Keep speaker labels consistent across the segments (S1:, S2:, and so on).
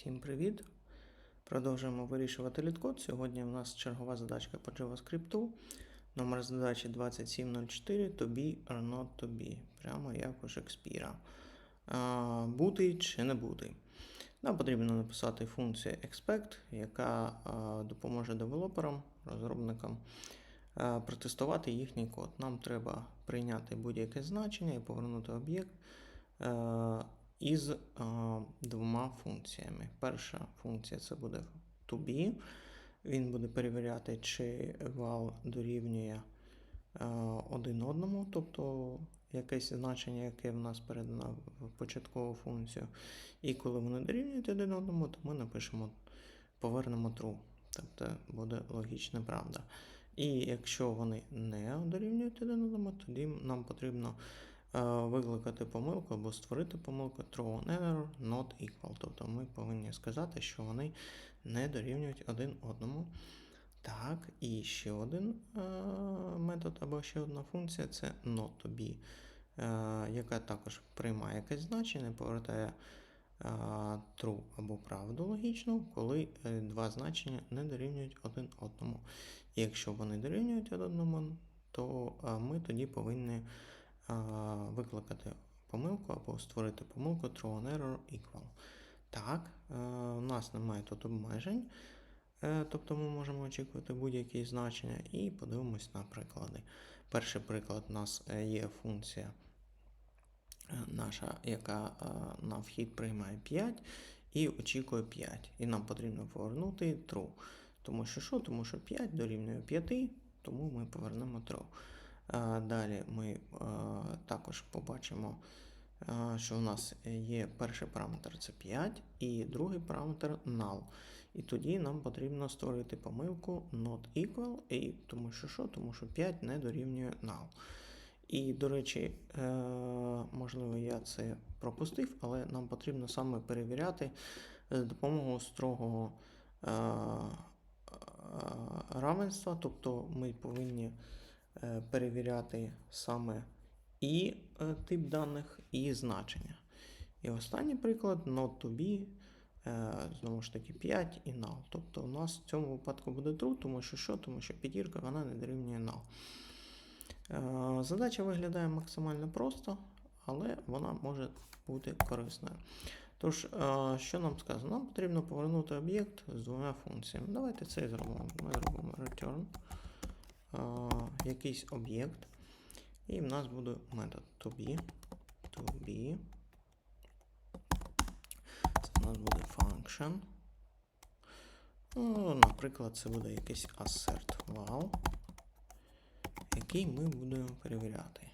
S1: Всім привіт! Продовжуємо вирішувати літкод. Сьогодні у нас чергова задачка по JavaScript. Номер задачі 2704 to be or not to be. Прямо як у Шекспіра. А, бути чи не бути. Нам потрібно написати функцію expect, яка допоможе девелоперам, розробникам протестувати їхній код. Нам треба прийняти будь-яке значення і повернути об'єкт. Із е, двома функціями. Перша функція це буде to be. Він буде перевіряти, чи val дорівнює е, один одному, тобто якесь значення, яке в нас передано в початкову функцію. І коли вони дорівнюють один одному, то ми напишемо, повернемо true. Тобто буде логічна правда. І якщо вони не дорівнюють один одному, тоді нам потрібно викликати помилку або створити помилку an error not equal. Тобто ми повинні сказати, що вони не дорівнюють один одному. Так, і ще один е, метод або ще одна функція це not to be, е, яка також приймає якесь значення, повертає е, true або правду логічну, коли е, два значення не дорівнюють один одному. І якщо вони дорівнюють один одному, то е, ми тоді повинні викликати помилку або створити помилку throw an error equal. Так, е, у нас немає тут обмежень, е, тобто ми можемо очікувати будь-які значення і подивимось на приклади. Перший приклад у нас е, є функція наша, яка на вхід приймає 5 і очікує 5. І нам потрібно повернути true. Тому що що? Тому що 5 дорівнює 5, тому ми повернемо true. А, Далі ми також побачимо, що у нас є перший параметр це 5, і другий параметр null. І тоді нам потрібно створити помилку not equal, і тому що що? Тому що 5 не дорівнює null. І, до речі, е, можливо, я це пропустив, але нам потрібно саме перевіряти з допомогою строгого е, е, равенства, тобто ми повинні е, перевіряти саме і е, тип даних, і значення. І останній приклад not to be, е, знову ж таки 5 і null. Тобто у нас в цьому випадку буде true, тому що що? Тому що п'ятірка вона не дорівнює null. Е, Задача виглядає максимально просто, але вона може бути корисною. Тож, е, що нам сказано? Нам потрібно повернути об'єкт з двома функціями. Давайте це і зробимо. Ми зробимо return е, якийсь об'єкт. І в нас буде метод. To be. Це в нас буде function. Ну, наприклад, це буде якийсь assert val, який ми будемо перевіряти.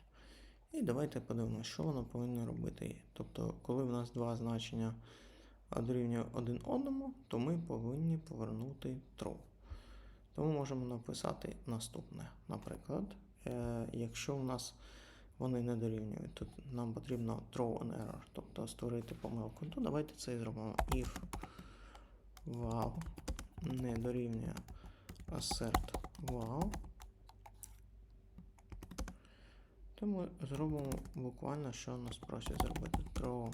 S1: І давайте подивимося, що воно повинно робити. Тобто, коли в нас два значення дорівнює один одному, то ми повинні повернути true. Тому можемо написати наступне. Наприклад, е, якщо у нас вони не дорівнюють, то нам потрібно throw an error, тобто створити помилку, то давайте це і зробимо. If val не дорівнює assert val, то ми зробимо буквально, що нас просять зробити. Throw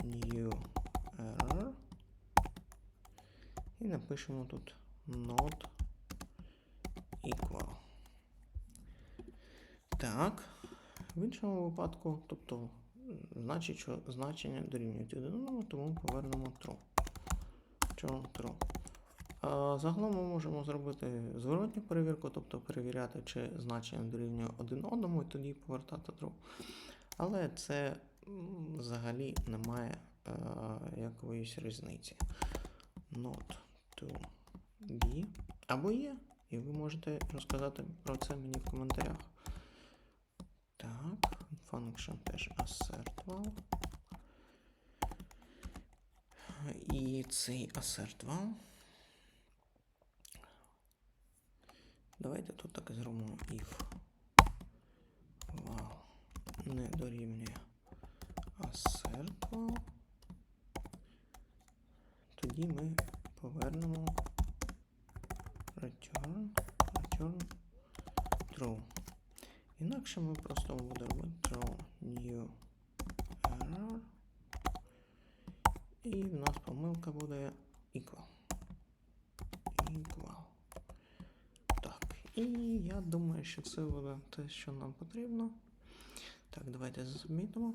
S1: new error. І напишемо тут not equal. Так. В іншому випадку, тобто, значить, що значення дорівнюють один одному, тому повернемо true. Чому true? Загалом ми можемо зробити зворотню перевірку, тобто перевіряти, чи значення дорівнює один одному, і тоді повертати true. Але це взагалі не має е, якоїсь різниці. Not to be. Або є, і ви можете розказати про це мені в коментарях. Так, function теж assert val. І цей assert val. Давайте тут так зробимо if val не дорівнює assert val. Тоді ми повернемо return, return true. Інакше ми просто будемо робити new error. І в нас помилка буде equal. Equal. Так, і я думаю, що це буде те, що нам потрібно. Так, давайте засубмітимо.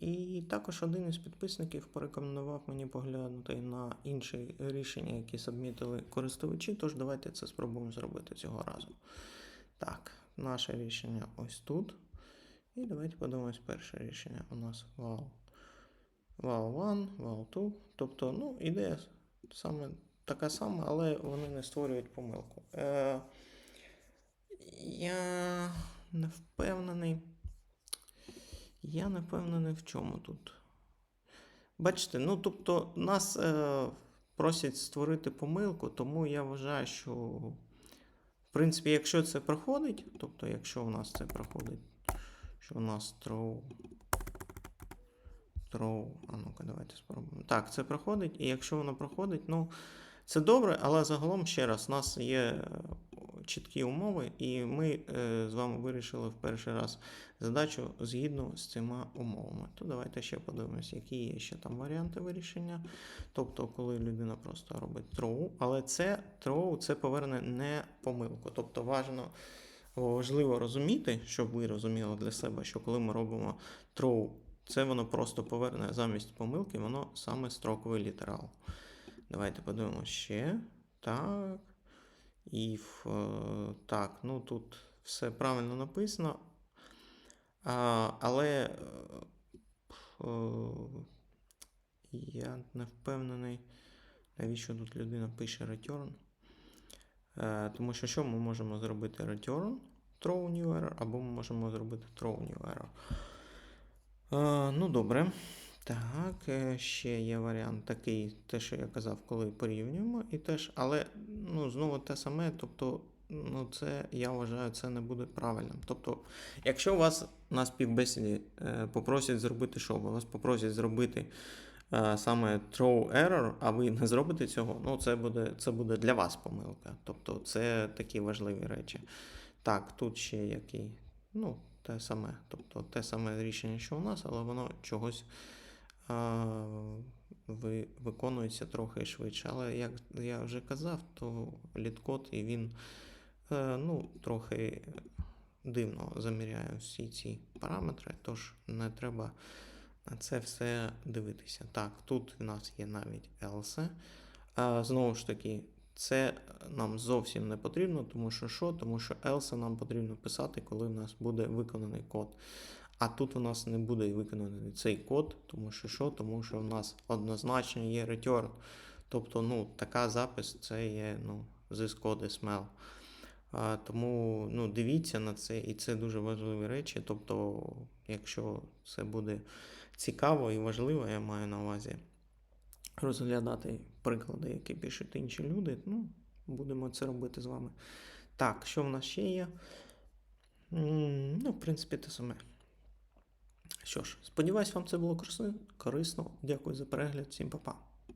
S1: І також один із підписників порекомендував мені поглянути на інші рішення, які сабмітили користувачі. Тож давайте це спробуємо зробити цього разу. Так, наше рішення ось тут. І давайте подивимось перше рішення. У нас val, val 1, val 2. Тобто, ну, ідея саме така сама, але вони не створюють помилку. Е, я не впевнений. Я не в чому тут. Бачите, ну тобто нас е, просять створити помилку, тому я вважаю, що, в принципі, якщо це проходить, тобто, якщо у нас це проходить, що у нас throw, throw, а ну-ка, давайте спробуємо. Так, це проходить, і якщо воно проходить, ну, це добре, але загалом ще раз, у нас є чіткі умови, і ми е, з вами вирішили в перший раз задачу згідно з цими умовами. То давайте ще подивимось, які є ще там варіанти вирішення. Тобто, коли людина просто робить throw, але це throw це поверне не помилку. Тобто важно, важливо розуміти, щоб ви розуміли для себе, що коли ми робимо throw, це воно просто поверне замість помилки, воно саме строковий літерал. Давайте подивимося ще. Так. If, е, так, ну тут все правильно написано. Але е, е, я не впевнений, навіщо тут людина пише return. Тому що що ми можемо зробити return, throw new error, або ми можемо зробити throw new error. Ну, добре. Так, е, ще є варіант такий, те, що я казав, коли порівнюємо, і теж, але ну, знову те саме, тобто, ну, це я вважаю, це не буде правильним. Тобто, якщо вас на співбесіді е, попросять зробити що? Вас попросять зробити е, саме throw error, а ви не зробите цього, ну це буде, це буде для вас помилка. Тобто, це такі важливі речі. Так, тут ще який, ну, те саме, тобто те саме рішення, що у нас, але воно чогось ви, виконується трохи швидше. Але як я вже казав, то літкод і він е, ну, трохи дивно заміряє всі ці параметри, тож не треба на це все дивитися. Так, тут в нас є навіть else. Знову ж таки, це нам зовсім не потрібно, тому що що? Тому що else нам потрібно писати, коли в нас буде виконаний код. А тут у нас не буде виконаний цей код, тому що що? Тому що в нас однозначно є return. Тобто, ну, така запис це є ну, is smell. А, тому ну, дивіться на це, і це дуже важливі речі. Тобто, якщо це буде цікаво і важливо, я маю на увазі розглядати приклади, які пишуть інші люди, ну, будемо це робити з вами. Так, що в нас ще є? Ну, в принципі, те саме. Що ж, сподіваюсь, вам це було корисно. Дякую за перегляд. Всім па-па.